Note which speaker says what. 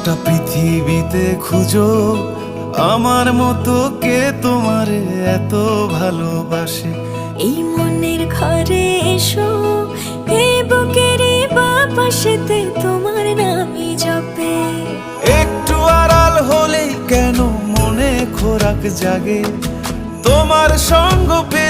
Speaker 1: গোটা পৃথিবীতে খুঁজো? আমার মতো কে তোমারে এত ভালোবাসে?
Speaker 2: এই মনের ঘরে এসো এই বুকের বাপাশেতে তোমার নামই জপে।
Speaker 1: একটু আড়াল হলেই কেন মনে খোরাক জাগে? তোমার সঙ্গ পেলেই